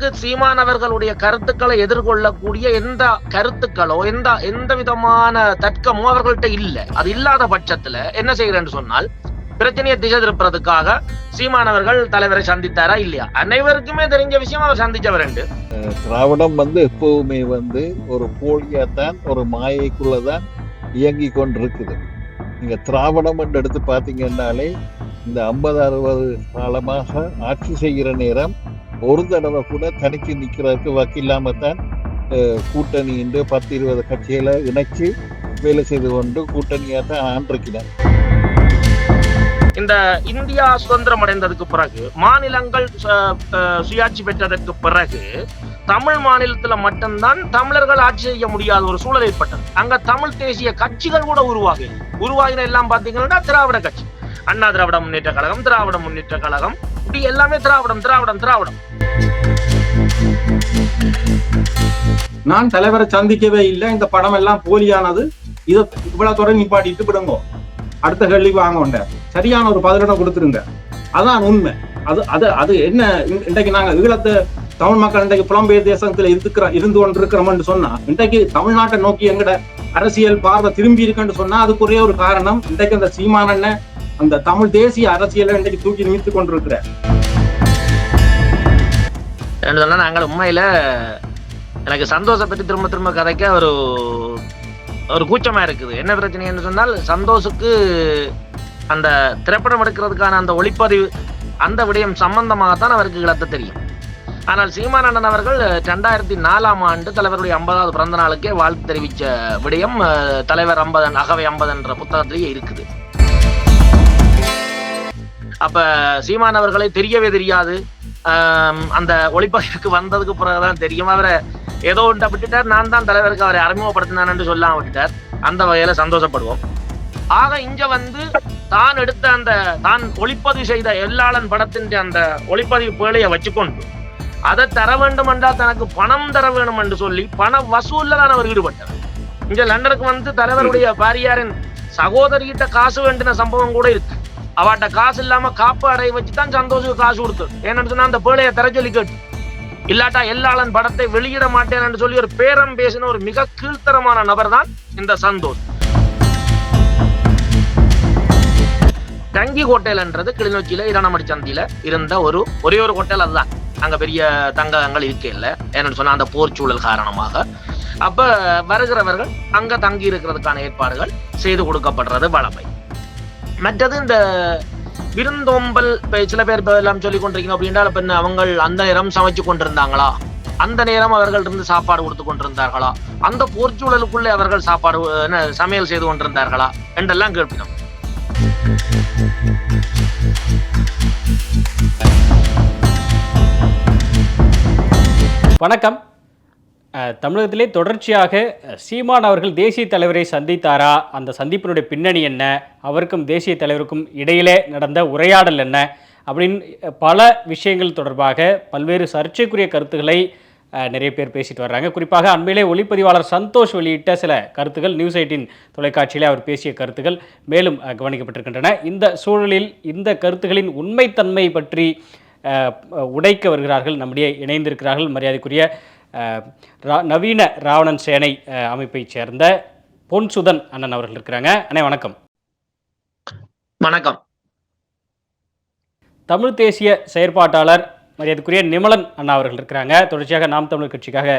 தனக்கு சீமானவர்களுடைய கருத்துக்களை எதிர்கொள்ளக்கூடிய எந்த கருத்துக்களோ எந்த எந்த விதமான தர்க்கமோ அவர்கள்ட்ட இல்ல. அது இல்லாத பட்சத்துல என்ன செய்கிறேன்னு சொன்னால் பிரச்சனையை திசை திருப்புறதுக்காக சீமானவர்கள் தலைவரை சந்தித்தாரா இல்லையா? அனைவருக்குமே தெரிஞ்ச விஷயம் அவர் சந்திச்சவர் ரெண்டு. திராவிடம் வந்து எப்பவுமே வந்து ஒரு போலியாத்தான் ஒரு மாயைக்குள்ளதான் இயங்கி கொண்டிருக்குது. நீங்க திராவிடம் என்று எடுத்து பார்த்தீங்கன்னாலே இந்த ஐம்பது அறுபது காலமாக ஆட்சி செய்கிற நேரம் ஒரு தடவை கூட தனிச்சு நிக்கிறதுக்கு வக்கில்லாம தான் கூட்டணி என்று பத்து இருபது கட்சிகளை இணைச்சு வேலை செய்து கொண்டு கூட்டணியாக தான் ஆண்டிருக்கிறார். இந்த இந்தியா சுதந்திரம் அடைந்ததுக்கு பிறகு மாநிலங்கள் அஹ் சுயாட்சி பெற்றதற்கு பிறகு தமிழ் மாநிலத்துல மட்டும்தான் தமிழர்கள் ஆட்சி செய்ய முடியாத ஒரு சூழல் ஏற்பட்டது. அங்க தமிழ் தேசிய கட்சிகள் கூட உருவாகி உருவாகின எல்லாம் பாத்தீங்கன்னா திராவிட கட்சி. அண்ணா திராவிட முன்னேற்ற கழகம் திராவிட முன்னேற்ற கழகம். இப்படி எல்லாமே திராவிடம் திராவிடம் திராவிடம். நான் தலைவரை சந்திக்கவே இல்லை. இந்த படம் எல்லாம் போலியானது. இதை இவ்வளவு தொடர் நிப்பாட்டிட்டு விடுங்க. அடுத்த கேள்வி வாங்க உண்ட. சரியான ஒரு பதிலிடம் கொடுத்துருங்க. அதான் உண்மை. அது அது அது என்ன? இன்றைக்கு நாங்க ஈழத்து தமிழ் மக்கள் இன்றைக்கு புலம்பெயர் தேசத்துல இருக்கிற இருந்து கொண்டிருக்கிறோம்னு சொன்னா இன்றைக்கு தமிழ்நாட்டை நோக்கி எங்கட அரசியல் பார்வை திரும்பி இருக்குன்னு சொன்னா அதுக்கு ஒரே ஒரு காரணம் இன்றைக்கு அந்த சீமானண்ண அந்த தமிழ் தேசிய அரசியலை இன்றைக்கு தூக்கி நிமித்து கொண்டிருக்கிற என்று சொன்னா நாங்கள் உண்மையில எனக்கு சந்தோஷ பற்றி திரும்ப திரும்ப கதைக்க ஒரு ஒரு கூச்சமா இருக்குது. என்ன பிரச்சனை என்று சொன்னால் சந்தோஷுக்கு அந்த திரைப்படம் எடுக்கிறதுக்கான அந்த ஒளிப்பதிவு அந்த விடயம் சம்பந்தமாகத்தான் அவருக்கு கிளத்த தெரியும். ஆனால் சீமானந்தன் அவர்கள் ரெண்டாயிரத்தி நாலாம் ஆண்டு தலைவருடைய ஐம்பதாவது பிறந்த நாளுக்கே வாழ்த்து தெரிவித்த விடயம் அஹ், தலைவர் ஐம்பதன் அகவை ஐம்பது என்ற புத்தகத்திலேயே இருக்குது. அப்ப சீமான் அவர்களை தெரியவே தெரியாது. அந்த ஒளிப்பதிவுக்கு வந்ததுக்கு பிறகுதான் தெரியும். அவரை ஏதோ ஒன்றை விட்டுட்டார். நான் தான் தலைவருக்கு அவரை அறிமுகப்படுத்தினான் என்று சொல்லாம விட்டுட்டார். அந்த வகையில சந்தோஷப்படுவோம். ஆக இங்க வந்து தான் எடுத்த அந்த தான் ஒளிப்பதிவு செய்த எல்லாளன் படத்தின் அந்த ஒளிப்பதிவு பேழையை வச்சுக்கொண்டு அதை தர வேண்டும் என்றால் தனக்கு பணம் தர வேண்டும் என்று சொல்லி பண வசூல்ல தான் அவர் ஈடுபட்டார். இங்க லண்டனுக்கு வந்து தலைவருடைய பாரியாரின் சகோதரிகிட்ட காசு வேண்டின சம்பவம் கூட இருக்கு. அவட்ட காசு இல்லாம காப்பு அடைய வச்சு தான் சந்தோஷுக்கு காசு கொடுத்து ஏன்னு சொன்னா அந்த பேழையை தர சொல்லி கேட்டு இல்லாட்டா எல்லாளன் படத்தை வெளியிட மாட்டேன் என்று சொல்லி ஒரு பேரம் பேசின ஒரு மிக கீழ்த்தரமான நபர் தான் இந்த சந்தோஷ். தங்கி ஹோட்டல்ன்றது கிளிநொச்சியில இரணமடி சந்தியில இருந்த ஒரு ஒரே ஒரு ஹோட்டல் அதுதான். அங்க பெரிய தங்கங்கள் இருக்கே இல்ல. ஏன்னு சொன்னா அந்த போர் சூழல் காரணமாக. அப்ப வருகிறவர்கள் அங்க தங்கி இருக்கிறதுக்கான ஏற்பாடுகள் செய்து கொடுக்கப்படுறது வளமை மற்றது இந்த விருந்தோம்பல் இப்போ சில பேர் இப்ப எல்லாம் சொல்லி கொண்டிருக்கீங்க அப்படின்னா இப்ப அவங்க அந்த நேரம் சமைச்சு கொண்டிருந்தாங்களா? அந்த நேரம் அவர்கள் இருந்து சாப்பாடு கொடுத்து கொண்டிருந்தார்களா? அந்த போர்ச்சூழலுக்குள்ளே அவர்கள் சாப்பாடு என்ன சமையல் செய்து கொண்டிருந்தார்களா? என்றெல்லாம் கேட்பினோம் வணக்கம். தமிழகத்திலே தொடர்ச்சியாக சீமான் அவர்கள் தேசிய தலைவரை சந்தித்தாரா? அந்த சந்திப்பினுடைய பின்னணி என்ன? அவருக்கும் தேசிய தலைவருக்கும் இடையிலே நடந்த உரையாடல் என்ன? அப்படின்னு பல விஷயங்கள் தொடர்பாக பல்வேறு சர்ச்சைக்குரிய கருத்துக்களை நிறைய பேர் பேசிட்டு வர்றாங்க. குறிப்பாக அண்மையிலே ஒளிப்பதிவாளர் சந்தோஷ் வெளியிட்ட சில கருத்துக்கள் நியூஸ் எயிட்டின் தொலைக்காட்சியிலே அவர் பேசிய கருத்துக்கள் மேலும் கவனிக்கப்பட்டிருக்கின்றன. இந்த சூழலில் இந்த கருத்துக்களின் உண்மைத்தன்மை பற்றி உடைக்க வருகிறார்கள் நம்முடைய இணைந்திருக்கிறார்கள். மரியாதைக்குரிய நவீன ராவணன் சேனை அமைப்பைச் சேர்ந்த பொன்சுதன் அண்ணன் அவர்கள் இருக்கிறாங்க. அண்ணே வணக்கம். வணக்கம். தமிழ் தேசிய செயற்பாட்டாளர் மரியாதைக்குரிய நிமலன் அண்ணா அவர்கள் இருக்கிறாங்க. தொடர்ச்சியாக நாம் தமிழர் கட்சிக்காக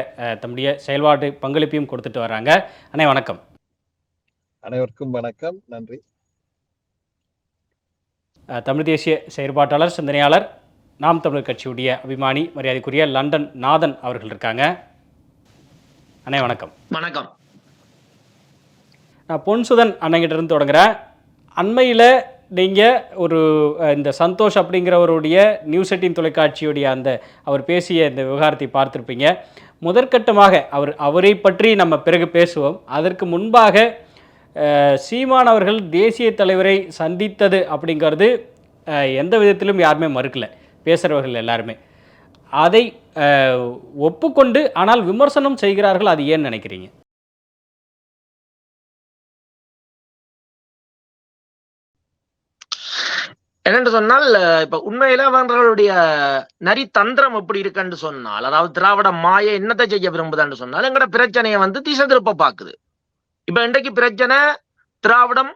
தம்முடைய செயல்பாட்டு பங்களிப்பையும் கொடுத்துட்டு வர்றாங்க அண்ணே வணக்கம். அனைவருக்கும் வணக்கம். நன்றி. தமிழ் தேசிய செயற்பாட்டாளர் சிந்தனையாளர் நாம் தமிழர் கட்சியுடைய அபிமானி மரியாதைக்குரிய லண்டன் நாதன் அவர்கள் இருக்காங்க. அண்ணே வணக்கம். வணக்கம். நான் பொன்சுதன் அண்ணங்கிட்ட இருந்து தொடங்குறேன். அண்மையில் நீங்கள் ஒரு இந்த சந்தோஷ் அப்படிங்கிறவருடைய நியூஸ் எட்டின் தொலைக்காட்சியுடைய அந்த அவர் பேசிய இந்த விவகாரத்தை பார்த்துருப்பீங்க. முதற்கட்டமாக அவர் அவரை பற்றி நம்ம பிறகு பேசுவோம். அதற்கு முன்பாக சீமான் அவர்கள் தேசிய தலைவரை சந்தித்தது அப்படிங்கிறது எந்த விதத்திலும் யாருமே மறுக்கல. பேசுகிறவர்கள் எல்லாருமே. அதை அஹ், ஒப்புக்கொண்டு ஆனால் விமர்சனம் செய்கிறார்கள் அது ஏன்னு நினைக்கிறீங்க? என்னென்று சொன்னால் இப்போ இப்ப உண்மையில அவர்களுடைய நரி தந்திரம் எப்படி இருக்குன்னு சொன்னால் அதாவது திராவிட மாய என்னத்தை செய்ய விரும்புதான்னு சொன்னால் எங்கட பிரச்சனையை வந்து திசை திருப்ப பாக்குது இப்ப இன்றைக்கு பிரச்சனை திராவிடம்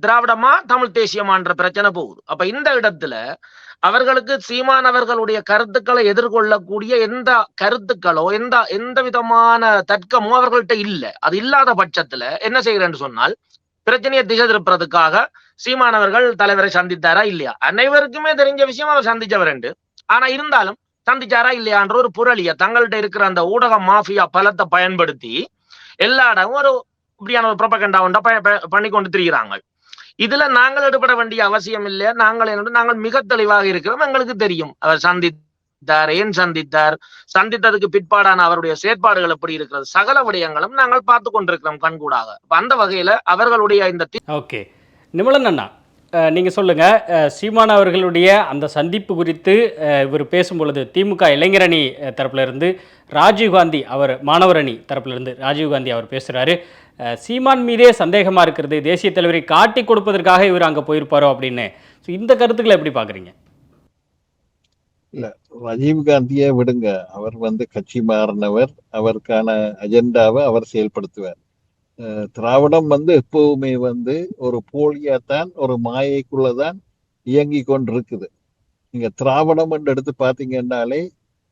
திராவிடமா தமிழ் தேசியமான்ற பிரச்சனை போகுது. அப்ப இந்த இடத்துல அவர்களுக்கு சீமானவர்களுடைய கருத்துக்களை எதிர்கொள்ளக்கூடிய எந்த கருத்துக்களோ எந்த எந்த விதமான தர்க்கமோ அவர்கள்ட்ட இல்ல. அது இல்லாத பட்சத்துல என்ன செய்கிறேன்னு சொன்னால் பிரச்சனையை திசை திருப்புறதுக்காக சீமானவர்கள் தலைவரை சந்தித்தாரா இல்லையா? அனைவருக்குமே தெரிஞ்ச விஷயம் அவர் சந்திச்சவர் என்று ஆனா இருந்தாலும் சந்திச்சாரா இல்லையான்ற ஒரு புரளிய தங்கள்கிட்ட இருக்கிற அந்த ஊடக மாஃபியா பலத்தை பயன்படுத்தி எல்லா இடமும் ஒரு இப்படியான ஒரு ப்ரொபகண்டா ப- பண்ணி கொண்டு திரிகிறாங்க. இதுல நாங்கள் எடுபட வேண்டிய அவசியம் இல்லை நாங்கள் என்னோட நாங்கள் மிக தெளிவாக இருக்கிறோம். எங்களுக்கு தெரியும். அவர் சந்தித்தார் ஏன் சந்தித்தார்? சந்தித்ததுக்கு பிற்பாடான அவருடைய செயற்பாடுகள் எப்படி இருக்கிறது? சகல விடயங்களும் நாங்கள் பார்த்து கொண்டிருக்கிறோம் கண்கூடாக. அந்த வகையில அவர்களுடைய இந்த ஓகே. நிமலன் அண்ணா அஹ், நீங்க சொல்லுங்க. அஹ், சீமான் அவர்களுடைய அந்த சந்திப்பு குறித்து அஹ், இவர் பேசும்பொழுது திமுக இளைஞரணி தரப்புல இருந்து ராஜீவ்காந்தி அவர் மாணவரணி தரப்புல இருந்து ராஜீவ்காந்தி அவர் பேசுறாரு. சீமான் மீதே சந்தேகமா இருக்கிறது. தேசிய தலைவரை காட்டி கொடுப்பதற்காக இவர் அங்க போயிருப்பாரோ அப்படின்னு. ஸோ இந்த கருத்துக்களை எப்படி பாக்குறீங்க ராஜீவ் காந்தியை விடுங்க. அவர் வந்து கட்சி மாறினவர். அவருக்கான அஜெண்டாவை அவர் செயல்படுத்துவார். திராவிடம் வந்து எப்பவுமே வந்து ஒரு போலியாத்தான் ஒரு மாயைக்குள்ளதான் இயங்கி கொண்டிருக்குது. நீங்க திராவிடம் என்று எடுத்து பார்த்தீங்கன்னாலே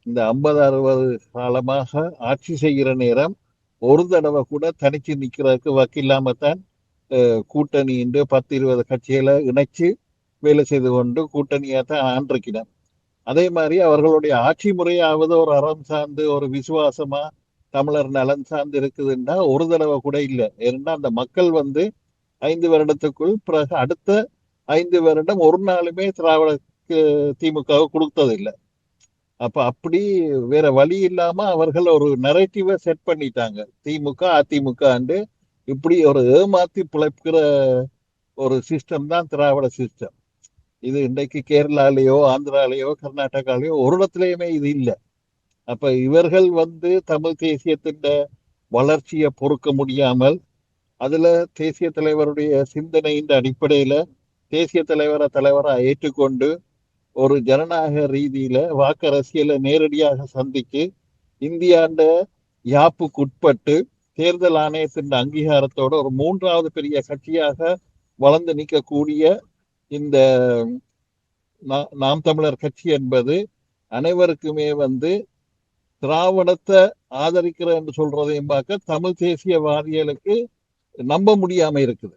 இந்த ஐம்பது அறுபது காலமாக ஆட்சி செய்கிற நேரம் ஒரு தடவை கூட தனிச்சு நிற்கிறதுக்கு வக்கில்லாமத்தான் தான் கூட்டணி என்று பத்து இருபது கட்சிகளை இணைச்சு வேலை செய்து கொண்டு கூட்டணியாக தான் ஆண்டிருக்கிறார். அதே மாதிரி அவர்களுடைய ஆட்சி முறையாவது ஒரு அறம் சார்ந்து ஒரு விசுவாசமா தமிழர் நலன் சார்ந்து இருக்குதுன்னா ஒரு தடவை கூட இல்லை. ஏன்னா அந்த மக்கள் வந்து ஐந்து வருடத்துக்குள் பிறகு அடுத்த ஐந்து வருடம் ஒரு நாளுமே திராவிட திமுக கொடுத்ததில்லை. அப்ப அப்படி வேற வழி இல்லாம அவர்கள் ஒரு நரேட்டிவை செட் பண்ணிட்டாங்க. திமுக அதிமுக இப்படி ஒரு ஏமாத்தி பிழைக்கிற ஒரு சிஸ்டம் தான் திராவிட சிஸ்டம் இது இன்றைக்கு கேரளாலேயோ ஆந்திராலேயோ கர்நாடகாலேயோ ஒரு இடத்துலயுமே இது இல்லை. அப்ப இவர்கள் வந்து தமிழ் தேசியத்தின் வளர்ச்சியை பொறுக்க முடியாமல் அதுல தேசிய தலைவருடைய சிந்தனையின் அடிப்படையில தேசிய தலைவரை தலைவராக ஏற்றுக்கொண்டு ஒரு ஜனநாயக ரீதியில வாக்கரசியலை நேரடியாக சந்திச்சு இந்தியாண்ட யாப்புக்குட்பட்டு தேர்தல் ஆணையத்தின் அங்கீகாரத்தோட ஒரு மூன்றாவது பெரிய கட்சியாக வளர்ந்து நிற்கக்கூடிய இந்த நா- நாம் தமிழர் கட்சி என்பது அனைவருக்குமே வந்து திராவிடத்தை ஆதரிக்கிற என்று சொல்றதையும் பார்க்க தமிழ் தேசியவாதிகளுக்கு நம்ப முடியாம இருக்குது.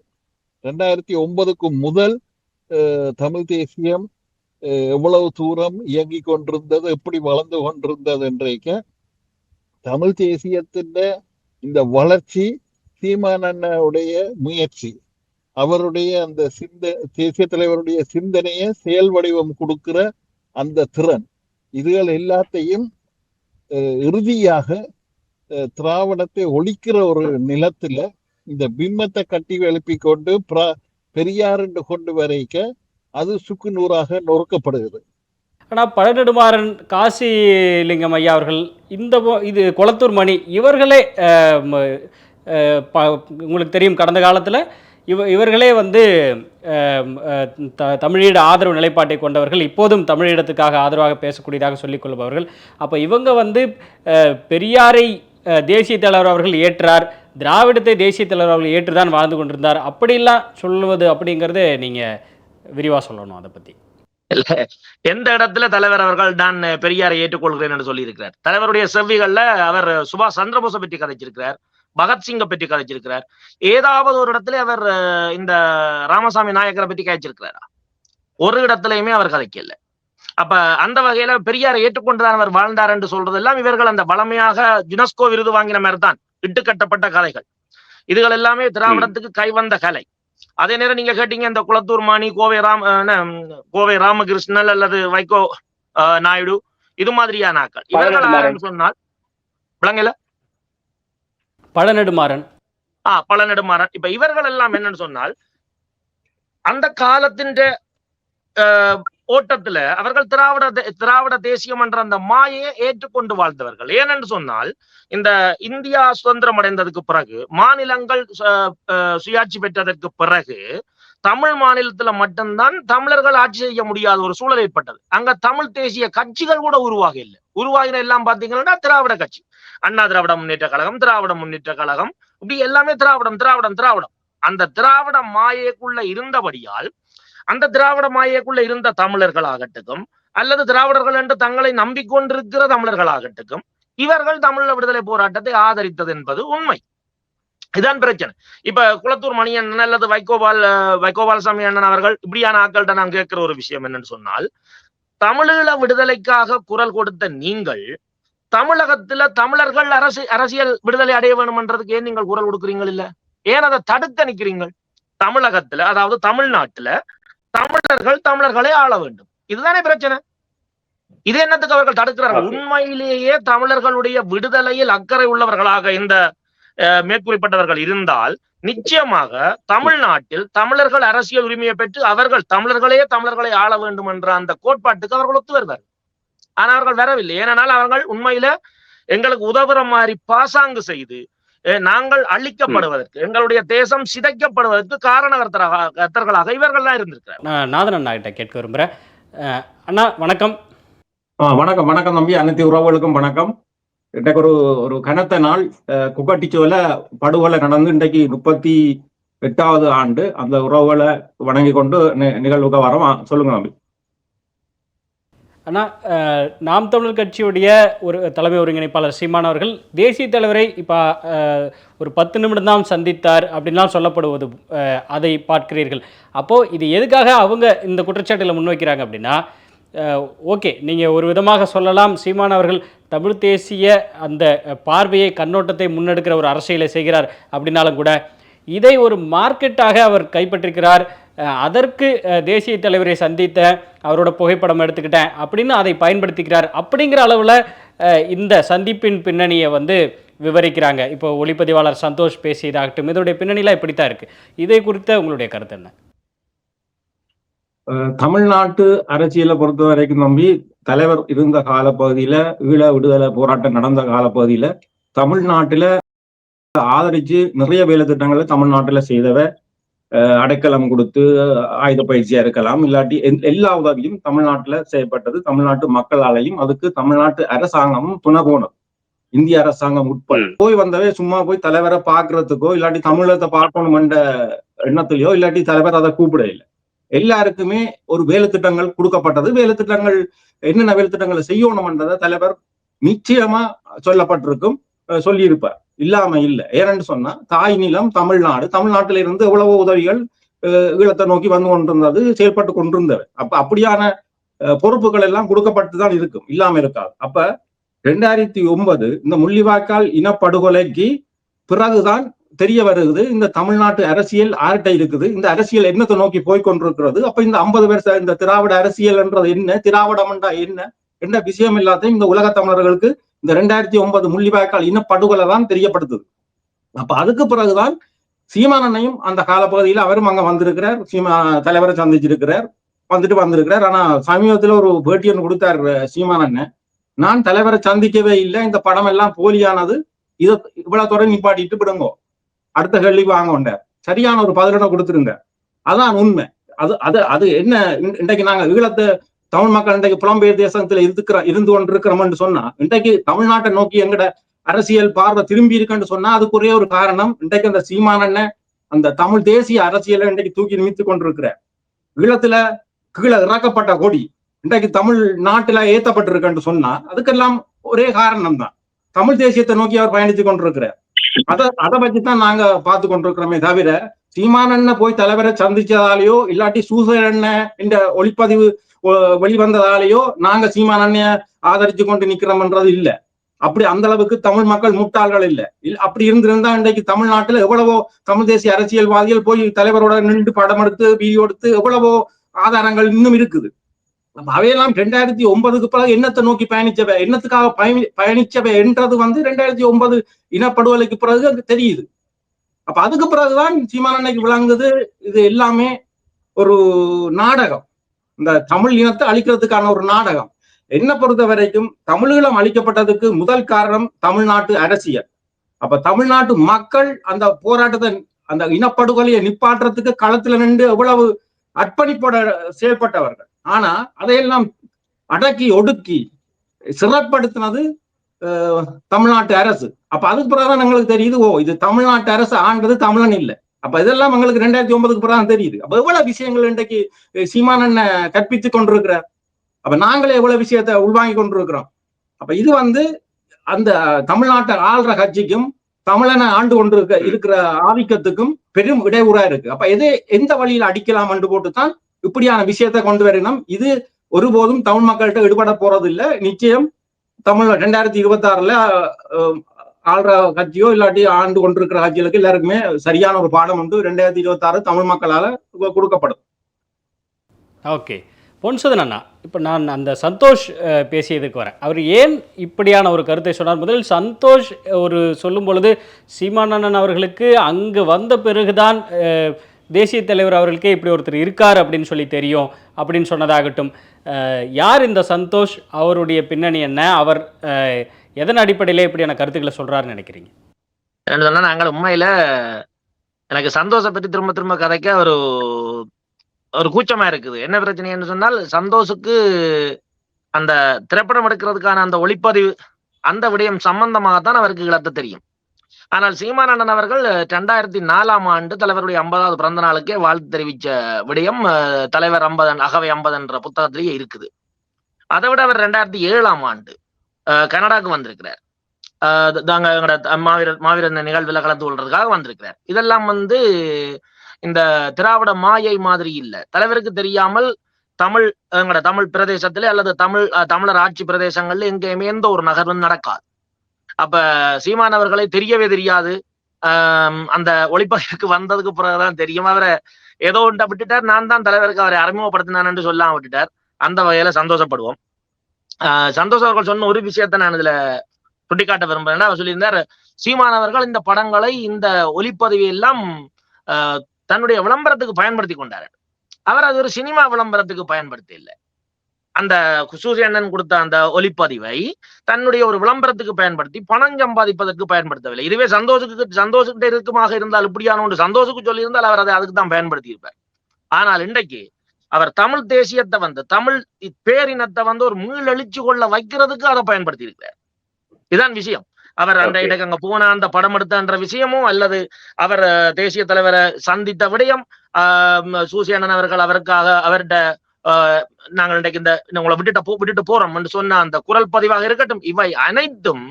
ரெண்டாயிரத்தி ஒன்பதுக்கு முதல் அஹ், தமிழ் தேசியம் எவ்வளவு தூரம் இயங்கி கொண்டிருந்தது எப்படி வளர்ந்து கொண்டிருந்தது என்றைக்க தமிழ் தேசியத்தின் இந்த வளர்ச்சி சீமானண்ணனுடைய முயற்சி அவருடைய அந்த சிந்த தேசிய தலைவருடைய சிந்தனையை செயல் வடிவம் கொடுக்கிற அந்த திறன் இதுகள் எல்லாத்தையும் இறுதியாக அஹ், திராவிடத்தை ஒழிக்கிற ஒரு நிலத்துல இந்த பிம்மத்தை கட்டி எழுப்பி கொண்டு பெரியார் என்று கொண்டு வரைக்க அது சுக்கு நூறாக நொறுக்கப்படுகிறது. ஆனால் பழநெடுமாறன் காசிலிங்கம் ஐயா அவர்கள் இந்த போ- இது குளத்தூர் மணி இவர்களே ம- ப- உங்களுக்கு தெரியும் கடந்த காலத்தில் இவ இவர்களே வந்து த தமிழீழ ஆதரவு நிலைப்பாட்டை கொண்டவர்கள் இப்போதும் தமிழீடத்துக்காக ஆதரவாக பேசக்கூடியதாக சொல்லிக் கொள்பவர்கள். அப்போ இவங்க வந்து பெரியாரை தேசிய தலைவர் அவர்கள் ஏற்றார் திராவிடத்தை தேசிய தலைவர் அவர்கள் ஏற்றுதான் வாழ்ந்து கொண்டிருந்தார். அப்படிலாம் சொல்லுவது அப்படிங்கிறது நீங்கள் விரிவாக சொல்லணும் அதை பற்றி எந்த இடத்துல தலைவர் அவர்கள் நான் பெரியாரை ஏற்றுக்கொள்கிறேன் என்று சொல்லியிருக்கிறார்? தலைவருடைய செவ்விகள்ல அவர் சுபாஷ் சந்திரபோஸை பற்றி கதைச்சிருக்கிறார் பகத்சிங்கை பற்றி கதைச்சிருக்கிறார் ஏதாவது ஒரு இடத்துல அவர் இந்த ராமசாமி நாயக்கரை பற்றி கதைச்சிருக்கிறாரா? ஒரு இடத்துலயுமே அவர் கதைக்கல. அப்ப அந்த வகையில பெரியாரை ஏற்றுக்கொண்டுதான் அவர் வாழ்ந்தார் என்று சொல்றதெல்லாம் இவர்கள் அந்த வளமையாக யுனெஸ்கோ விருது வாங்கின மாதிரி தான் இட்டுக்கட்டப்பட்ட கதைகள். இதுகள் எல்லாமே திராவிடத்துக்கு கைவந்த கலை. அதே நேரம் நீங்க கேட்டீங்க இந்த குளத்தூர் மாணி கோவை ராம் கோவை ராமகிருஷ்ணன் அல்லது வைகோ நாயுடு இது மாதிரியான ஆட்கள். இவர்கள் சொன்னால் விளங்கல? பழநெடுமாறன். ஆ பழநெடுமாறன். இப்ப இவர்கள் எல்லாம் என்னன்னு சொன்னால் அந்த காலத்தின் ஓட்டத்துல அவர்கள் திராவிட திராவிட தேசியம் என்ற அந்த மாயையை ஏற்றுக்கொண்டு வாழ்ந்தவர்கள். ஏனென்று சொன்னால் இந்த இந்தியா சுதந்திரம் அடைந்ததுக்கு பிறகு மாநிலங்கள் சுயாட்சி பெற்றதற்கு பிறகு தமிழ் மாநிலத்துல மட்டும்தான் தமிழர்கள் ஆட்சி செய்ய முடியாத ஒரு சூழல் ஏற்பட்டது. அங்க தமிழ் தேசிய கட்சிகள் கூட உருவாக இல்லை. உருவாகின எல்லாம் பாத்தீங்கன்னா திராவிட கட்சி. அண்ணா திராவிட முன்னேற்ற கழகம் திராவிட முன்னேற்ற கழகம் இப்படி எல்லாமே திராவிடம் திராவிடம் திராவிடம். அந்த திராவிட மாயைக்குள்ள இருந்தபடியால் அந்த திராவிட மாயக்குள்ள இருந்த தமிழர்களாகட்டும் அல்லது திராவிடர்கள் என்று தங்களை நம்பிக்கொண்டிருக்கிற தமிழர்களாகட்டும் இவர்கள் தமிழ விடுதலை போராட்டத்தை ஆதரித்தது என்பது உண்மை. இதான் பிரச்சனை. இப்ப குளத்தூர் மணியண்ணன் அல்லது வைகோபால் அஹ், வைகோபாலசாமி அண்ணன் அவர்கள் இப்படியான ஆக்கள்கிட்ட நான் கேட்கிற ஒரு விஷயம் என்னன்னு சொன்னால் தமிழீழ விடுதலைக்காக குரல் கொடுத்த நீங்கள் தமிழகத்துல தமிழர்கள் அரசு அரசியல் விடுதலை அடைய வேணும்ன்றதுக்கு ஏன் நீங்கள் குரல் கொடுக்குறீங்க இல்ல? ஏன் அதை தடுக்க நிக்கிறீங்கள் தமிழகத்துல அதாவது தமிழ்நாட்டுல தமிழர்கள் தமிழர்களை ஆள வேண்டும். இதுதானே பிரச்சனை? இது என்னத்துக்கு அவர்கள் தடுக்கிறார்கள். உண்மையிலேயே தமிழர்களுடைய விடுதலையில் அக்கறை உள்ளவர்களாக இந்த மேற்குறிப்பிட்டவர்கள் இருந்தால் நிச்சயமாக தமிழ்நாட்டில் தமிழர்கள் அரசியல் உரிமையை பெற்று அவர்கள் தமிழர்களே தமிழர்களை ஆள வேண்டும் என்ற அந்த கோட்பாட்டுக்கு அவர்கள் ஒத்து வருவார்கள். ஆனா அவர்கள் வரவில்லை. ஏனென்றால் அவர்கள் உண்மையில எங்களுக்கு உதவுற மாதிரி பாசாங்கு செய்து நாங்கள் அழிக்கப்படுவதற்கு எங்களுடைய தேசம் சிதைக்கப்படுவதற்கு காரணகர்த்தராக கர்த்தர்களாக இவர்கள் தான் இருந்திருக்கிறார். நான் நாதன் அண்ணா கிட்ட கேட்க விரும்புகிறேன் அண்ணா வணக்கம். வணக்கம் வணக்கம் தம்பி. அனைத்து உறவுகளுக்கும் வணக்கம். இன்றைக்கு ஒரு ஒரு கனத்த நாள். அஹ், குக்கட்டிச்சுவல படுகொலை நடந்து இன்றைக்கு முப்பத்தி எட்டாவது ஆண்டு. அந்த உறவுகளை வணங்கி கொண்டு நிகழ்வுக்கு வரோம் சொல்லுங்க தம்பி. ஆனால் நாம் தமிழர் கட்சியுடைய ஒரு தலைமை ஒருங்கிணைப்பாளர் சீமான் அவர்கள் தேசிய தலைவரை இப்போ ஒரு பத்து நிமிடம் தான் சந்தித்தார் அப்படின்லாம் சொல்லப்படுவது அதை பார்க்கிறீர்கள். அப்போது இது எதுக்காக அவங்க இந்த குற்றச்சாட்டில் முன்வைக்கிறாங்க அப்படின்னா ஓகே நீங்கள் ஒரு விதமாக சொல்லலாம் சீமான் அவர்கள் தமிழ் தேசிய அந்த பார்வையை கண்ணோட்டத்தை முன்னெடுக்கிற ஒரு அரசியலை செய்கிறார் அப்படின்னாலும் கூட இதை ஒரு மார்க்கெட்டாக அவர் கைப்பற்றிருக்கிறார். அதற்கு தேசிய தலைவரை சந்தித்த அவரோட புகைப்படம் எடுத்துக்கிட்டேன் அப்படின்னு அதை பயன்படுத்திக்கிறார் அப்படிங்கிற அளவில் இந்த சந்திப்பின் பின்னணியை வந்து விவரிக்கிறாங்க. இப்போ ஒளிப்பதிவாளர் சந்தோஷ் பேசியதாகட்டும் இதோடைய பின்னணிலாம் இப்படித்தான் இருக்கு. இதை குறித்த உங்களுடைய கருத்து என்ன? தமிழ்நாட்டு அரசியலை பொறுத்த வரைக்கும் நம்பி தலைவர் இருந்த காலப்பகுதியில ஈழ விடுதலை போராட்டம் நடந்த காலப்பகுதியில தமிழ்நாட்டுல ஆதரிச்சு நிறைய வேலை திட்டங்களை தமிழ்நாட்டுல செய்தவ அடைக்கலம் கொடுத்து ஆயுத பயிற்சியா இருக்கலாம். இல்லாட்டி எல்லா உதவியும் தமிழ்நாட்டுல செய்யப்பட்டது தமிழ்நாட்டு மக்களாலையும் அதுக்கு தமிழ்நாட்டு அரசாங்கமும் துணை போனது இந்திய அரசாங்கம் உட்பட. போய் வந்தவே சும்மா போய் தலைவரை பாக்குறதுக்கோ இல்லாட்டி தமிழத்தை பார்க்கணுமென்ற எண்ணத்திலயோ இல்லாட்டி தலைவர் அதை கூப்பிட இல்லை எல்லாருக்குமே ஒரு வேலை திட்டங்கள் கொடுக்கப்பட்டது. வேலை திட்டங்கள் என்னென்ன வேலை திட்டங்களை செய்யணும்ன்றதை தலைவர் நிச்சயமா சொல்லப்பட்டிருக்கும். சொல்லியிருப்பார். இல்லாம இல்லை. ஏனென்று சொன்னா தாய் நிலம் தமிழ்நாடு. தமிழ்நாட்டில இருந்து எவ்வளவோ உதவிகள் ஈழத்தை நோக்கி வந்து கொண்டிருந்தது செயல்பட்டு கொண்டிருந்தது. அப்ப அப்படியான பொறுப்புகள் எல்லாம் கொடுக்கப்பட்டு தான் இருக்கும். இல்லாம இருக்காது. அப்ப ரெண்டாயிரத்தி ஒன்பது இந்த முள்ளிவாய்க்கால் இனப்படுகொலைக்கு பிறகுதான் தெரிய வருகிறது இந்த தமிழ்நாட்டு அரசியல் ஆர்ட்ட இருக்குது. இந்த அரசியல் என்னத்தை நோக்கி போய் கொண்டிருக்கிறது? அப்ப இந்த ஐம்பது வருஷ இந்த திராவிட அரசியல் என்றது என்ன? திராவிடம்ன்றா என்ன? என்ற விஷயம் எல்லாத்தையும் இந்த உலக தமிழர்களுக்கு இந்த ரெண்டாயிரத்தி ஒன்பது முள்ளிவாய்க்கால் இனப்படுகொலை தான் தெரியப்படுத்துது. அப்ப அதுக்கு பிறகுதான் சீமானனையும் அந்த காலப்பகுதியில் அவரும் அங்க வந்திருக்கிறார். சீமா தலைவரை சந்திச்சிருக்கிறார். வந்துட்டு வந்திருக்கிறார். ஆனா சமீபத்துல ஒரு பேட்டி ஒன்று கொடுத்தார் சீமானண்ணன் நான் தலைவரை சந்திக்கவே இல்லை. இந்த படம் எல்லாம் போலியானது. இதை இவ்வளவு தொடர் நிப்பாட்டிட்டு விடுங்கோ. அடுத்த கேள்வி வாங்கொண்டார் சரியான ஒரு பதிலனை கொடுத்துருங்க. அதான் உண்மை. அது அது அது என்ன இன்றைக்கு நாங்க ஈழத்தை தமிழ் மக்கள் இன்றைக்கு புலம்பெயர் தேசத்துல இருக்கிற இருந்து கொண்டிருக்கிறோம்னு சொன்னா இன்றைக்கு தமிழ்நாட்டை நோக்கி எங்கட அரசியல் பார்வை திரும்பி இருக்குன்னு சொன்னா அதுக்கு ஒரே ஒரு காரணம் இன்றைக்கு அந்த சீமானண்ண அந்த தமிழ் தேசிய அரசியலை இன்றைக்கு தூக்கி நிமித்து கொண்டிருக்கிற. ஈழத்துல கீழே இறக்கப்பட்ட கொடி இன்றைக்கு தமிழ் நாட்டுல ஏத்தப்பட்டிருக்குன்னு சொன்னா அதுக்கெல்லாம் ஒரே காரணம் தான். தமிழ் தேசியத்தை நோக்கி அவர் பயணித்து கொண்டிருக்கிறார் அத அதை பத்தி தான் நாங்க பார்த்து கொண்டிருக்கிறோமே தவிர சீமானண்ண போய் தலைவரை சந்திச்சதாலேயோ இல்லாட்டி சூசன் இந்த ஒளிப்பதிவு வெளிவந்ததாலேயோ நாங்க சீமானண்ணைய ஆதரிச்சு கொண்டு நிக்கிறோம்ன்றது இல்ல. அப்படி அந்த அளவுக்கு தமிழ் மக்கள் முட்டாள்கள் இல்ல. அப்படி இருந்திருந்தா இன்றைக்கு தமிழ்நாட்டுல எவ்வளவோ தமிழ் தேசிய அரசியல்வாதிகள் போய் தலைவரோட நின்று படம் எடுத்து வீடியோ எடுத்து எவ்வளவோ ஆதாரங்கள் இன்னும் இருக்குது. அவையெல்லாம் ரெண்டாயிரத்தி ஒன்பதுக்கு பிறகு என்னத்தை நோக்கி பயணிச்சவை என்னத்துக்காக பயணி பயணிச்சவை என்றது வந்து ரெண்டாயிரத்தி ஒன்பது இனப்படுகொலைக்கு பிறகு தெரியுது. அப்ப அதுக்கு பிறகுதான் சீமானன்னைக்கு விளங்குது இது எல்லாமே ஒரு நாடகம். இந்த தமிழ் இனத்தை அழிக்கிறதுக்கான ஒரு நாடகம். என்ன பொறுத்த வரைக்கும் தமிழீழம் அழிக்கப்பட்டதுக்கு முதல் காரணம் தமிழ்நாட்டு அரசியல். அப்ப தமிழ்நாட்டு மக்கள் அந்த போராட்டத்தை அந்த இனப்படுகொலையை நிப்பாட்டுறதுக்கு களத்துல நின்று எவ்வளவு அர்ப்பணிப்போட செயல்பட்டவர்கள். ஆனா அதையெல்லாம் அடக்கி ஒடுக்கி சிறப்படுத்தினது தமிழ்நாட்டு அரசு. அப்ப அதுக்கு பிறகுதான் எங்களுக்கு தெரியுது ஓ இது தமிழ்நாட்டு அரசு ஆண்டது தமிழன் இல்லை. அப்ப இதெல்லாம் எங்களுக்கு ரெண்டாயிரத்தி ஒன்பதுக்கு தான் தெரியுது. அப்ப எவ்வளவு விஷயங்கள் இன்றைக்கு சீமானண்ண கற்பித்து கொண்டிருக்கிறார்? அப்ப நாங்களே எவ்வளவு விஷயத்தை உள்வாங்கி கொண்டிருக்கிறோம்? அப்ப இது வந்து அந்த தமிழ்நாட்டை ஆள்ற கட்சிக்கும் தமிழனை ஆண்டு கொண்டு இருக்க இருக்கிற ஆதிக்கத்துக்கும் பெரும் இடையூறா இருக்கு. அப்ப எதை எந்த வழியில அடிக்கலாம் என்று போட்டுத்தான் இப்படியான விஷயத்தை கொண்டு வரணும். இது ஒருபோதும் தமிழ் மக்கள்கிட்ட ஈடுபட போறது இல்ல நிச்சயம் தமிழ் ரெண்டாயிரத்தி இருபத்தி ஆறுல ஆள்ற கட்சியோ இல்லாட்டி ஆண்டு கொண்டிருக்கிற கட்சிகளுக்கு எல்லாருக்குமே சரியான ஒரு பாடம் வந்து ரெண்டாயிரத்தி இருபத்தி ஆறு தமிழ் மக்களால் கொடுக்கப்படும். ஓகே. பொன்சுதன் அண்ணா இப்போ நான் அந்த சந்தோஷ் பேசியதுக்கு வரேன். அவர் ஏன் இப்படியான ஒரு கருத்தை சொன்னார்? முதலில் சந்தோஷ் ஒரு சொல்லும் பொழுது சீமானண்ணன் அவர்களுக்கு அங்கு வந்த பிறகுதான் தேசிய தலைவர் அவர்களுக்கே இப்படி ஒருத்தர் இருக்கார் அப்படின்னு சொல்லி தெரியும் அப்படின்னு சொன்னதாகட்டும். யார் இந்த சந்தோஷ்? அவருடைய பின்னணி என்ன? அவர் எதன் அடிப்படையில் இப்படியான கருத்துக்களை சொல்றாருன்னு நினைக்கிறீங்க? என்ன நாங்கள் உண்மையில எனக்கு சந்தோஷம் பற்றி திரும்ப திரும்ப கதைக்க ஒரு ஒரு கூச்சமா இருக்குது. என்ன பிரச்சனைன்னு சொன்னால் சந்தோஷுக்கு அந்த திரைப்படம் எடுக்கிறதுக்கான அந்த ஒளிப்பதிவு அந்த விடயம் சம்பந்தமாகத்தான் அவருக்கு இழத்த தெரியும். ஆனால் சீமானந்தன் அவர்கள் ரெண்டாயிரத்தி நாலாம் ஆண்டு தலைவருடைய ஐம்பதாவது பிறந்த நாளுக்கே வாழ்த்து தெரிவித்த விடயம் தலைவர் ஐம்பதன் அகவை ஐம்பது என்ற புத்தகத்திலேயே இருக்குது. அதை விட அவர் ரெண்டாயிரத்தி ஏழாம் ஆண்டு அஹ், கனடாக்கு வந்திருக்கிறார். தாங்க எங்களோட மாவீர மாவீரர் மாவீரர் இந்த நிகழ்வில் கலந்து கொள்றதுக்காக வந்திருக்கிறார். இதெல்லாம் வந்து இந்த திராவிட மாயை மாதிரி இல்ல. தலைவருக்கு தெரியாமல் தமிழ் எங்களோட தமிழ் பிரதேசத்துல அல்லது தமிழ் அஹ், தமிழர் ஆட்சி பிரதேசங்கள்ல எங்கேயுமே எந்த ஒரு நகர்வும் நடக்காது. அப்ப சீமானவர்களை தெரியவே தெரியாது. ஆஹ் அந்த ஒளிப்பதிவுக்கு வந்ததுக்கு பிறகுதான் தெரியும். அவரை ஏதோ ஒன்றை விட்டுட்டார். நான் தான் தலைவருக்கு அவரை அறிமுகப்படுத்தினான் என்று சொல்லாம விட்டுட்டார். அந்த வகையில சந்தோஷப்படுவோம். சந்தோஷ் அவர்கள் சொன்ன ஒரு விஷயத்த நான் இதுல சுட்டிக்காட்ட விரும்புறேன். அவர் சொல்லியிருந்தார்? சீமானவர்கள் இந்த படங்களை இந்த ஒளிப்பதிவை எல்லாம் ஆஹ், தன்னுடைய விளம்பரத்துக்கு பயன்படுத்தி கொண்டார். அவர் அது ஒரு சினிமா விளம்பரத்துக்கு பயன்படுத்தி இல்லை அந்த சூரியண்ணன் கொடுத்த அந்த ஒளிப்பதிவை தன்னுடைய ஒரு விளம்பரத்துக்கு பயன்படுத்தி பணம் சம்பாதிப்பதற்கு பயன்படுத்தவில்லை. இதுவே சந்தோஷத்துக்கு சந்தோஷக்கிட்ட இருக்குமாக இருந்தால் இப்படியான ஒன்று சந்தோஷுக்கு சொல்லியிருந்தால் அவர் அதை அதுக்கு தான் பயன்படுத்தி இருப்பார் ஆனால் இன்றைக்கு அவர் தமிழ் தேசியத்தை வந்து தமிழ் பேரினத்தை வந்து ஒரு மீளெழுச்சி கொள்ள வைக்கிறதுக்கு அதை பயன்படுத்தி இருக்கிறார் இதான் விஷயம். அவர் அந்த. இடக்கு அங்க போன அந்த படம் எடுத்தன்ற விஷயமோ அல்லது அவர் தேசிய தலைவரை சந்தித்த விடயம் ஆஹ் சூசியண்ணன் அவர்கள் அவருக்காக அவர்கிட்ட ஆஹ், நாங்கள் இன்றைக்கு இந்த உங்களை விட்டுட்டு போ விட்டுட்டு போறோம் என்று சொன்ன அந்த குரல் பதிவாக இருக்கட்டும் இவை அனைத்தும்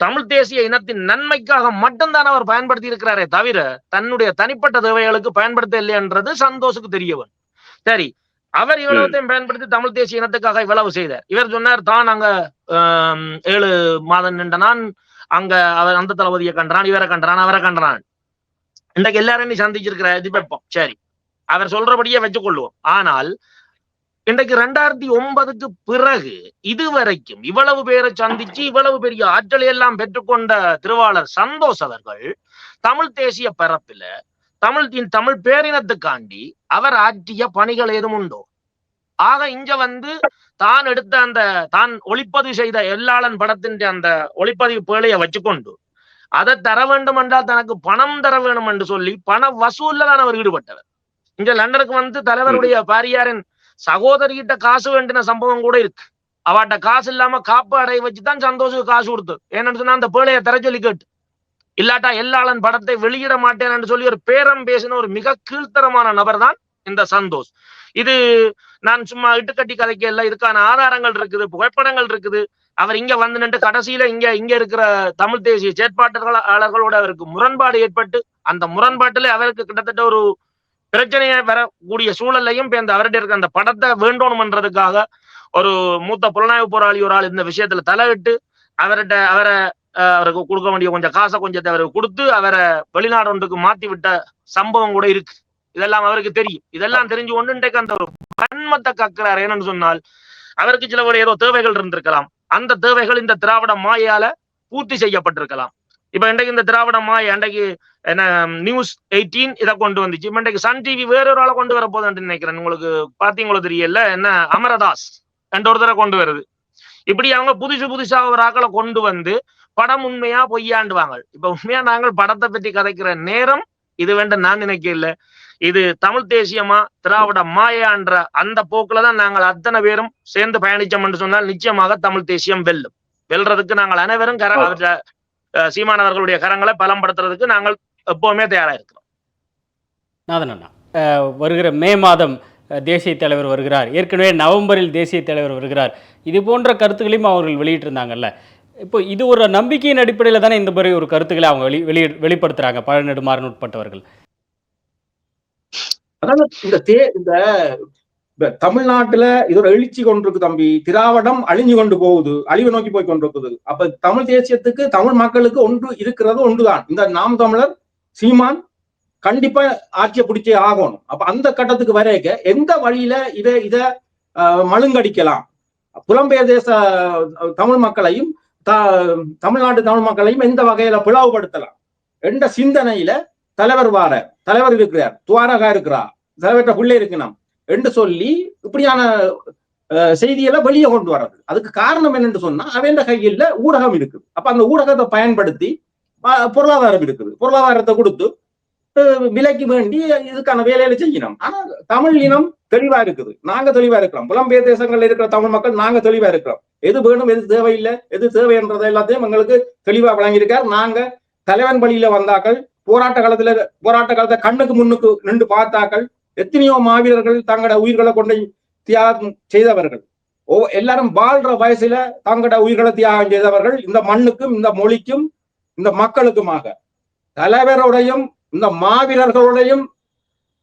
தமிழ் தேசிய இனத்தின் நன்மைக்காக மட்டும்தான் அவர் பயன்படுத்தி இருக்கிறாரே தவிர தன்னுடைய தனிப்பட்ட தேவைகளுக்கு பயன்படுத்த இல்லைன்றது சந்தோஷுக்கு தெரியவன். சரி அவர் இவ்வளவுத்தையும் பயன்படுத்தி தமிழ் தேசிய இனத்துக்காக இவ்வளவு செய்தார். இவர் சொன்னார் தான் அங்க ஏழு மாதம் நின்ற நான் அங்க அவர் அந்த தளபதியை கண்டான் இவரை கண்டான் அவரை கண்டான் இன்றைக்கு எல்லாரும் நீ சந்திச்சிருக்கிற இது வைப்போம். சரி அவர் சொல்றபடியே வச்சுக்கொள்வோம். ஆனால் இன்றைக்கு ரெண்டாயிரத்தி ஒன்பதுக்கு பிறகு இதுவரைக்கும் இவ்வளவு பேரை சந்திச்சு இவ்வளவு பெரிய ஆற்றலை எல்லாம் பெற்றுக்கொண்ட திருவாளர் சந்தோஷ் அவர்கள் தமிழ் தேசிய பரப்பில தமிழ் இன் தமிழ் பேரினத்துக்காண்டி அவர் ஆற்றிய பணிகள் ஏதும் உண்டோ? ஆக இங்க வந்து தான் எடுத்த அந்த தான் ஒளிப்பதிவு செய்த எல்லாளன் படத்தின் அந்த ஒளிப்பதிவு பேழையை வச்சுக்கொண்டு அதை தர வேண்டும் என்றால் தனக்கு பணம் தர வேண்டும் என்று சொல்லி பண வசூல்ல தான் அவர் ஈடுபட்டவர். இங்க லண்டனுக்கு வந்து தலைவருடைய பாரியாரின் சகோதரிகிட்ட காசு வேண்டின சம்பவம் கூட இருக்கு. அவட்ட காசு இல்லாம காப்பு அடைய வச்சுதான் சந்தோஷுக்கு காசு கொடுத்து ஏன்னு சொன்னா அந்த பேழையை தர சொல்லி கேட்டு. இல்லாட்டா எல்லாளன் படத்தை வெளியிட மாட்டேன் என்று சொல்லி ஒரு பேரம் பேசின ஒரு மிக கீழ்த்தரமான நபர் தான் இந்த சந்தோஷ். இது நான் சும்மா இட்டுக்கட்டி கதைக்கு எல்லாம் இதுக்கான ஆதாரங்கள் இருக்குது புகைப்படங்கள் இருக்குது. அவர் இங்க வந்து நின்று கடைசியில இங்க இங்க இருக்கிற தமிழ் தேசிய செயற்பாட்டாளர்களோட அவருக்கு முரண்பாடு ஏற்பட்டு அந்த முரண்பாட்டுல அவருக்கு கிட்டத்தட்ட ஒரு பிரச்சனையை வரக்கூடிய சூழலையும் இப்ப அவர்கிட்ட இருக்க அந்த படத்தை வேண்டோணும்ன்றதுக்காக ஒரு மூத்த புலனாய்வு போராளி ஒரு ஆள் இந்த விஷயத்துல தலையிட்டு அவர்கிட்ட அவரை அவருக்கு கொடுக்க வேண்டிய கொஞ்சம் காசை கொஞ்சத்தை அவருக்கு கொடுத்து அவரை வெளிநாடு ஒன்றுக்கு மாத்தி விட்ட சம்பவம் கூட இருக்கு. இதெல்லாம் அவருக்கு தெரியும். இதெல்லாம் தெரிஞ்சு கொண்டு இன்றைக்கு அந்த ஒரு வன்மத்தை கக்குறாரு. என்னன்னு சொன்னால் அவருக்கு சில ஒரு ஏதோ தேவைகள் இருந்திருக்கலாம். அந்த தேவைகள் இந்த திராவிட மாயால பூர்த்தி செய்யப்பட்டிருக்கலாம். இப்ப இன்றைக்கு இந்த திராவிட மாய இன்றைக்கு என்ன நியூஸ் எயிட்டீன் இதை கொண்டு வந்துச்சு. இப்ப இன்றைக்கு சன் டிவி வேறொரு ஆளை கொண்டு வர போதுன்னு நினைக்கிறேன். உங்களுக்கு பாத்தீங்களோ தெரியல. என்ன அமரதாஸ். என்ற ஒருத்தரை கொண்டு வருது. இப்படி அவங்க புதுசு புதுசா ஒரு ஆக்களை கொண்டு வந்து படம் உண்மையா பொய்யாண்டுவாங்க இப்ப உண்மையா நாங்கள் படத்தை பற்றி கதைக்கிற நேரம் இது வேண்டாம் நான் நினைக்க இல்ல. இது தமிழ் தேசியமா திராவிட மாயான்ற அந்த போக்குல தான் நாங்கள் அத்தனை பேரும் சேர்ந்து பயணிச்சோம் என்று சொன்னால் நிச்சயமாக தமிழ் தேசியம் வெல்லும். வெல்றதுக்கு நாங்கள் அனைவரும் கர சீமானவர்களுடைய கரங்களை பலம்படுத்துறதுக்கு நாங்கள் எப்பவுமே தயாரா இருக்கிறோம் நாதன் அண்ணா அஹ், வருகிற மே மாதம் தேசிய தலைவர் வருகிறார். ஏற்கனவே நவம்பரில் தேசிய தலைவர் வருகிறார். இது போன்ற கருத்துக்களையும் அவர்கள் வெளியிட்டிருந்தாங்கல்ல. இப்போ இது ஒரு நம்பிக்கையின் அடிப்படையில் தானே இந்த மாதிரி ஒரு கருத்துக்களை அவங்க வெளி வெளி வெளிப்படுத்துறாங்க. பழநெடுமாறன் உட்பட்டவர்கள். அதாவது இந்த தே இந்த தமிழ்நாட்டுல இது ஒரு எழுச்சி கொண்டிருக்கு தம்பி. திராவிடம் அழிஞ்சு கொண்டு போகுது. அழிவு நோக்கி போய் கொண்டிருக்குது. அப்ப தமிழ் தேசியத்துக்கு தமிழ் மக்களுக்கு ஒன்று இருக்கிறது ஒன்றுதான். இந்த நாம் தமிழர் சீமான் கண்டிப்பா ஆட்சியை பிடிச்சே ஆகணும். அப்ப அந்த கட்டத்துக்கு வரைக்க எந்த வழியில இதை இதை மழுங்கடிக்கலாம்? புலம்பெயர் தேச தமிழ் மக்களையும் த- தமிழ்நாட்டு தமிழ் மக்களையும் எந்த வகையில பிளவுபடுத்தலாம்? என்ற சிந்தனையில தலைவர் வார தலைவர் இருக்கிறார் துவாரகா இருக்கிறா தலைவர்கிட்ட பிள்ளை இருக்கணும் என்று சொல்லி இப்படியான செய்தியெல்லாம் வெளியே கொண்டு வர்றது. அதுக்கு காரணம் என்னன்னு சொன்னா அவன் கையில ஊடகம் இருக்குது. அப்ப அந்த ஊடகத்தை பயன்படுத்தி பொருளாதாரம் இருக்குது. பொருளாதாரத்தை கொடுத்து விலைக்கு வேண்டி இதுக்கான வேலையில செய்யணும் ஆனா தமிழ் இனம் தெளிவா இருக்குது நாங்க தெளிவா இருக்கிறோம் புலம்பெயர் தேசங்கள்ல இருக்கிற தமிழ் மக்கள் நாங்க தெளிவா இருக்கிறோம் எது வேணும் எது தேவையில்லை எது தேவைன்றதை எல்லாத்தையும் எங்களுக்கு தெளிவா வழங்கியிருக்கார் நாங்க தலைவன் வழியில வந்தாக்கள் போராட்ட காலத்துல போராட்ட காலத்தை கண்ணுக்கு முன்னுக்கு நின்று பார்த்தாக்கள் எத்தனையோ மாவீரர்கள் தங்களோட உயிர்களை கொண்டு தியாகம் செய்தவர்கள் ஓ எல்லாரும் வாழ்ற வயசுல தங்களோட உயிர்களை தியாகம் செய்தவர்கள் இந்த மண்ணுக்கும் இந்த மொழிக்கும் இந்த மக்களுக்குமாக தலைவரோடையும் இந்த மாவீரர்களுடையும்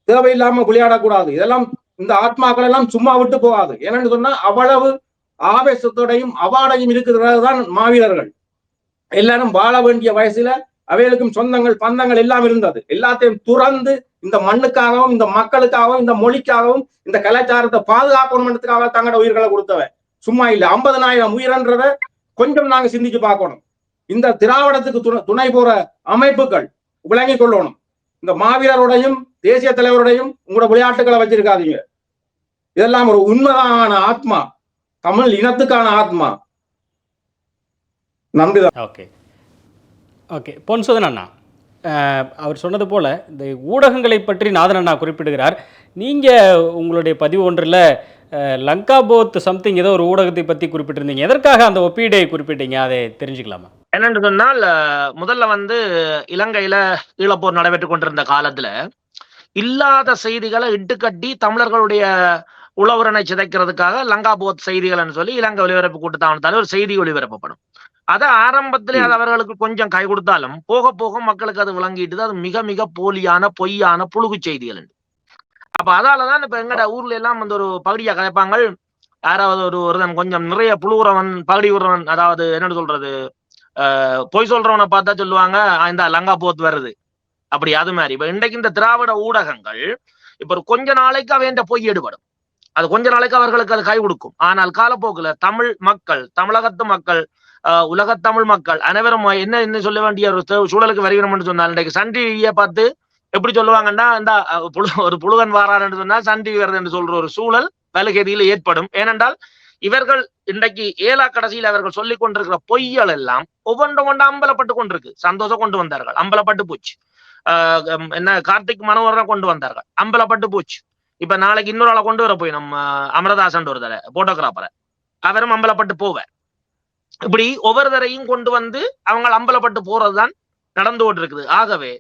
தேவையில்லாம விளையாடக்கூடாது இதெல்லாம் இந்த ஆத்மாக்கள் எல்லாம் சும்மா விட்டு போகாது. ஏன்னு சொன்னா அவ்வளவு ஆவேசத்தோடையும் அவாடையும் இருக்கிறது தான் மாவீரர்கள். எல்லாரும் வாழ வேண்டிய வயசுல அவைகளுக்கும் சொந்தங்கள் பந்தங்கள் எல்லாம் இருந்தது. எல்லாத்தையும் துறந்து இந்த மண்ணுக்காகவும் இந்த மக்களுக்காகவும் இந்த மொழிக்காகவும் இந்த கலாச்சாரத்தை பாதுகாக்கணும்ன்றதுக்காக தங்களோட உயிர்களை கொடுத்தவன். சும்மா இல்லை ஐம்பதனாயிரம் உயிரன்றத கொஞ்சம் நாங்க சிந்திச்சு பார்க்கணும். இந்த திராவிடத்துக்கு துணை துணை போற அமைப்புகள் விளங்கி கொள்ளணும் இந்த மாவீரருடையும் தேசிய தலைவருடையும் உங்களோட விளையாட்டுகளை வச்சிருக்காதீங்க. இதெல்லாம் ஒரு உண்மையான ஆத்மா தமிழ் இனத்துக்கான ஆத்மா. நன்றிதான் ஓகே. ஓகே பொன்சுதன் அண்ணா. அவர் சொன்னது போல் இந்த ஊடகங்களை பற்றி நாதன் அண்ணா குறிப்பிடுகிறார். நீங்கள் உங்களுடைய பதிவு ஒன்றில் லங்கா போத் சம்திங் ஏதோ ஒரு ஊடகத்தை பற்றி குறிப்பிட்டிருந்தீங்க. எதற்காக அந்த ஒப்பீடை குறிப்பிட்டீங்க? அதை தெரிஞ்சுக்கலாமா? என்னன்னு சொன்னால் முதல்ல வந்து இலங்கையில ஈழப்போர் நடைபெற்று கொண்டிருந்த காலத்துல இல்லாத செய்திகளை இட்டுக்கட்டி தமிழர்களுடைய உளவுரனை சிதைக்கிறதுக்காக லங்கா போத் செய்திகள்னு சொல்லி இலங்கை ஒலிபரப்பு கூட்டத்தாவணத்தால ஒரு செய்தி ஒளிபரப்பப்படும் அது ஆரம்பத்திலே அது அவர்களுக்கு கொஞ்சம் கை கொடுத்தாலும் போக போக மக்களுக்கு அது விளங்கிட்டு அது மிக மிக போலியான பொய்யான புழுகு செய்திகள். அப்ப அதாலதான் இப்ப எங்கட ஊர்ல எல்லாம் வந்து ஒரு பகுதியா கதைப்பாங்க யாராவது ஒரு ஒருத்தன் கொஞ்சம் நிறைய புழுகுறவன் பகுடி விடுறவன் அதாவது என்னன்னு சொல்றது? பொய் சொல்றவனை பார்த்தா சொல்லுவாங்க இந்த லங்கா போத் வருது. அப்படி அது மாதிரி. இப்ப இன்றைக்கு இந்த திராவிட ஊடகங்கள் இப்ப ஒரு கொஞ்ச நாளைக்கு அவன் பொய் ஈடுபடும். அது கொஞ்ச நாளைக்கு அவர்களுக்கு அது கை கொடுக்கும். ஆனால் காலப்போக்குல தமிழ் மக்கள் தமிழகத்து மக்கள் உலகத்தமிழ் தமிழ் மக்கள் அனைவரும் என்ன என்ன சொல்ல வேண்டிய ஒரு சூழலுக்கு வருகிறோம்னு சொன்னால் இன்றைக்கு சன் டிவியை பார்த்து எப்படி சொல்லுவாங்கன்னா இந்த புழு- ஒரு புழுகன் வாரான்னு சொன்னா சன் டிவி வருது என்று சொல்ற ஒரு சூழல் வலுகதியில் ஏற்படும். ஏனென்றால் இவர்கள் இன்றைக்கு ஏழா கடைசியில் அவர்கள் சொல்லிக் கொண்டிருக்கிற பொய்யல் எல்லாம் ஒவ்வொன்றும் கொண்டு அம்பலப்பட்டு கொண்டிருக்கு. சந்தோஷம் கொண்டு வந்தார்கள். அம்பலப்பட்டு போச்சு. என்ன கார்த்திக் மனோகரனை கொண்டு வந்தார்கள். அம்பலப்பட்டு போச்சு. இப்ப நாளைக்கு இன்னொரு ஆளை கொண்டு வர போய் நம்ம அமரதாசன் தடவை போட்டோகிராஃபரை அவரும் அம்பலப்பட்டு போவார். இப்படி ஒவ்வொரு தரையும் கொண்டு வந்து அவங்க அம்பலப்பட்டு போறதுதான் நடந்து கொண்டு இருக்குது ஆகவே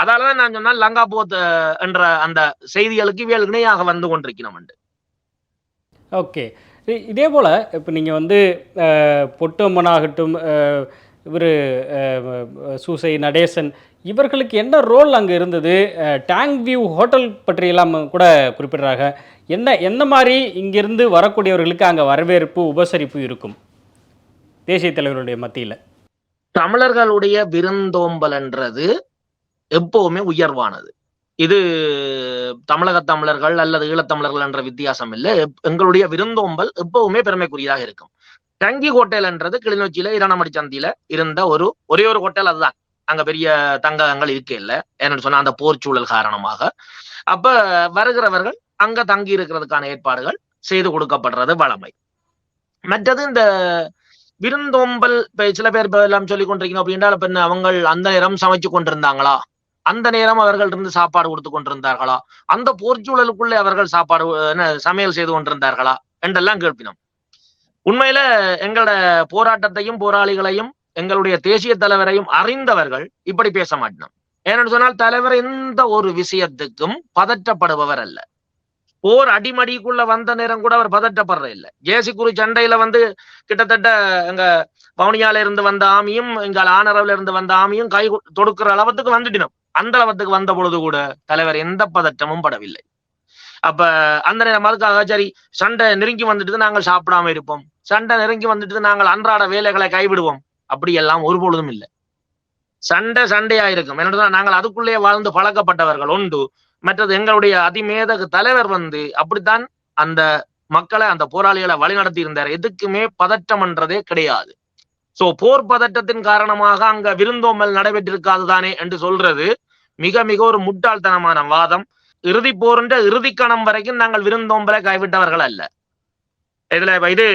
அதாலதான் நான் சொன்னால் லங்கா போத் என்ற அந்த செய்திகளுக்கு இவியல் இணையாக வந்து கொண்டிருக்கிறோம் ஓகே. இதே போல் இப்போ நீங்கள் வந்து அஹ், பொட்டம்மன் ஆகட்டும் இவர் சூசை நடேசன் இவர்களுக்கு என்ன ரோல் அங்கே இருந்தது? டேங்க் டேங் வியூ ஹோட்டல் பற்றியெல்லாம் கூட குறிப்பிடுறாங்க. என்ன என்ன மாதிரி இங்கிருந்து வரக்கூடியவர்களுக்கு அங்கே வரவேற்பு உபசரிப்பு இருக்கும்? தேசிய தலைவருடைய மத்தியில். தமிழர்களுடைய விருந்தோம்பல் என்றது எப்பவுமே உயர்வானது. இது தமிழக தமிழர்கள் அல்லது ஈழத்தமிழர்கள் என்ற வித்தியாசம் இல்லை. எங்களுடைய விருந்தோம்பல் எப்பவுமே பெருமைக்குரியதாக இருக்கும். டங்கி ஹோட்டல் என்றது கிளிநொச்சியில இரணமடி சந்தியில இருந்த ஒரு ஒரே ஒரு ஹோட்டல் அதுதான். அங்க பெரிய தங்கங்கள் இருக்க இல்ல. ஏன்னு சொன்னா அந்த போர் சூழல் காரணமாக. அப்ப வருகிறவர்கள் அங்க தங்கி இருக்கிறதுக்கான ஏற்பாடுகள் செய்து கொடுக்கப்படுறது வளமை மற்றது இந்த விருந்தோம்பல் சில பேர் எல்லாம் சொல்லி கொண்டிருக்கீங்க அப்படின்னா இப்ப அவங்க அந்த நேரம் சமைச்சு கொண்டிருந்தாங்களா? அந்த நேரம் அவர்கள் இருந்து சாப்பாடு கொடுத்து கொண்டிருந்தார்களா? அந்த போர்ச்சூழலுக்குள்ளே அவர்கள் சாப்பாடு சமையல் செய்து கொண்டிருந்தார்களா? என்றெல்லாம் கேட்பினோம். உண்மையில எங்களோட போராட்டத்தையும் போராளிகளையும் எங்களுடைய தேசிய தலைவரையும் அறிந்தவர்கள் இப்படி பேச மாட்டினோம் ஏனென்று சொன்னால் தலைவர் எந்த ஒரு விஷயத்துக்கும் பதற்றப்படுபவர் அல்ல. போர் அடிமடிக்குள்ள வந்த நேரம் கூட அவர் பதற்றப்படுற இல்ல. ஜேசிக்குரு சண்டையில வந்து கிட்டத்தட்ட எங்க வவுனியால இருந்து வந்த ஆமியும் எங்க ஆனரவுல இருந்து வந்த ஆமியும் கை தொடுக்கிற அளவத்துக்கு வந்துட்டினோம். அந்த அளவத்துக்கு வந்த பொழுது கூட தலைவர் எந்த பதற்றமும் படவில்லை. அப்ப அந்த நேரம் அதுக்காக சரி சண்டை நெருங்கி வந்துட்டு நாங்கள் சாப்பிடாம இருப்போம். சண்டை நெருங்கி வந்துட்டு நாங்கள் அன்றாட வேலைகளை கைவிடுவோம். அப்படி எல்லாம் ஒரு பொழுதும் இல்லை. சண்டை சண்டையா இருக்கும். என்னன்னா நாங்கள் அதுக்குள்ளே வாழ்ந்து பழக்கப்பட்டவர்கள் உண்டு. மற்றது எங்களுடைய அதிமேதக தலைவர் வந்து அப்படித்தான் அந்த மக்களை அந்த போராளிகளை வழிநடத்தி இருந்தார் எதுக்குமே பதற்றம்ன்றதே கிடையாது. சோ போர் பதட்டத்தின் காரணமாக அங்க விருந்தோம்பல் நடைபெற்றிருக்காது தானே என்று சொல்றது மிக மிக ஒரு முட்டாள்தனமான வாதம். இறுதி போர்ன்ற இறுதி கணம் வரைக்கும் நாங்கள் விருந்தோம்பலை கைவிட்டவர்கள் அல்ல. இதுல இது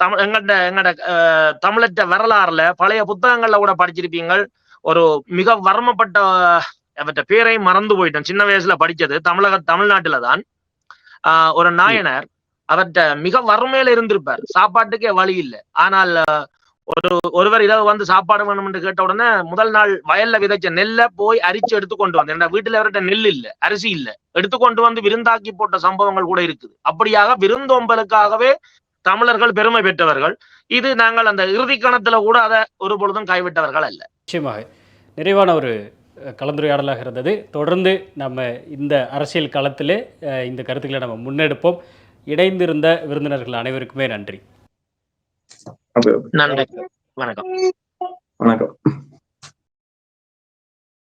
தமிழ் எங்கள்ட எங்கட அஹ், தமிழற்ற வரலாறுல பழைய புத்தகங்கள்ல கூட படிச்சிருப்பீங்கள். ஒரு மிக வர்மப்பட்ட அவற்ற பேரையும் மறந்து போயிட்டோம். சின்ன வயசுல படிச்சது தமிழக தமிழ்நாட்டுல தான். ஆஹ் ஒரு நாயனர் அவர்கிட்ட மிக வறுமையில இருந்திருப்பார். சாப்பாட்டுக்கே வழி இல்லை. ஆனால் ஒரு ஒருவர் இரவு வந்து சாப்பாடு வேணும் என்று கேட்ட உடனே முதல் நாள் வயல்ல விதைச்ச நெல்லை போய் அரிச்சு எடுத்து கொண்டு வந்து ஏன்னா வீட்டுல அவர்கிட்ட நெல் இல்ல அரிசி இல்ல. எடுத்து கொண்டு வந்து விருந்தாக்கி போட்ட சம்பவங்கள் கூட இருக்குது. அப்படியாக விருந்தோம்பலுக்காகவே தமிழர்கள் பெருமை பெற்றவர்கள். இது நாங்கள் அந்த இறுதி கணத்துல கூட அதை ஒரு பொழுதும் கைவிட்டவர்கள் அல்ல. நிச்சயமாக. நிறைவான ஒரு கலந்துரையாடலாக இருந்தது. தொடர்ந்து நம்ம இந்த அரசியல் களத்திலே இந்த கருத்துக்களை நம்ம முன்னெடுப்போம். இணைந்திருந்த விருந்தினர்கள் அனைவருக்குமே நன்றி. அது நன்றி வணக்கம் வணக்கம்